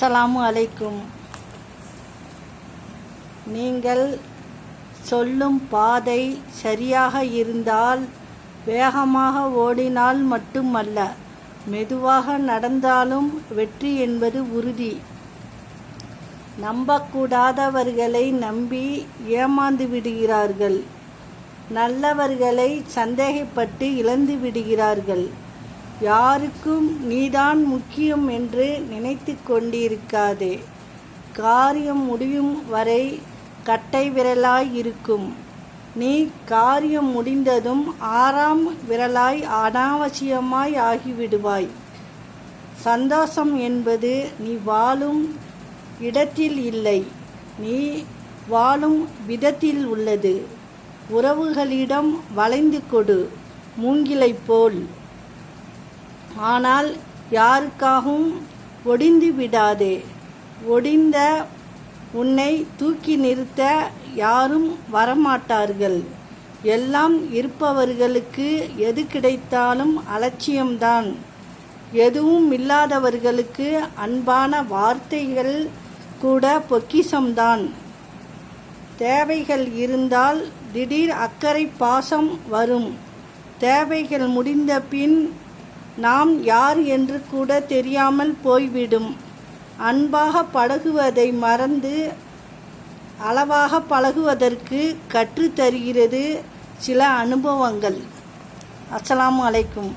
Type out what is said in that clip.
அஸ்ஸலாமு அலைக்கும். நீங்கள் சொல்லும் பாதை சரியாக இருந்தால் வேகமாக ஓடினால் மட்டுமல்ல மெதுவாக நடந்தாலும் வெற்றி என்பது உறுதி. நம்பக்கூடாதவர்களை நம்பி ஏமாந்து விடுகிறார்கள். நல்லவர்களை சந்தேகப்பட்டு இழந்து விடுகிறார்கள். யாருக்கும் நீதான் முக்கியம் என்று நினைத்து கொண்டிருக்காதே. காரியம் முடியும் வரை கட்டை விரலாய் இருக்கும். நீ காரியம் முடிந்ததும் ஆறாம் விரலாய் அனாவசியமாய் ஆகிவிடுவாய். சந்தோஷம் என்பது நீ வாழும் இடத்தில் இல்லை. நீ வாழும் விதத்தில் உள்ளது. உறவுகளிடம் வளைந்து கொடு. மூங்கிலைப் போல். ஆனால் யாருக்காகவும் ஒடிந்து விடாதே. ஒடிந்த உன்னை தூக்கி நிறுத்த யாரும் வரமாட்டார்கள். எல்லாம் இருப்பவர்களுக்கு எது கிடைத்தாலும் அலட்சியம்தான். எதுவும் இல்லாதவர்களுக்கு அன்பான வார்த்தைகள் கூட பொக்கிசம்தான் தேவைகள் இருந்தால் திடீர் அக்கறை பாசம் வரும். தேவைகள் முடிந்த பின் நாம் யார் என்று கூட தெரியாமல் போய்விடும். அன்பாக பழகுவதை மறந்து அளவாக பழகுவதற்கு கற்றுத்தருகிறது சில அனுபவங்கள். அஸ்ஸலாமு அலைக்கும்.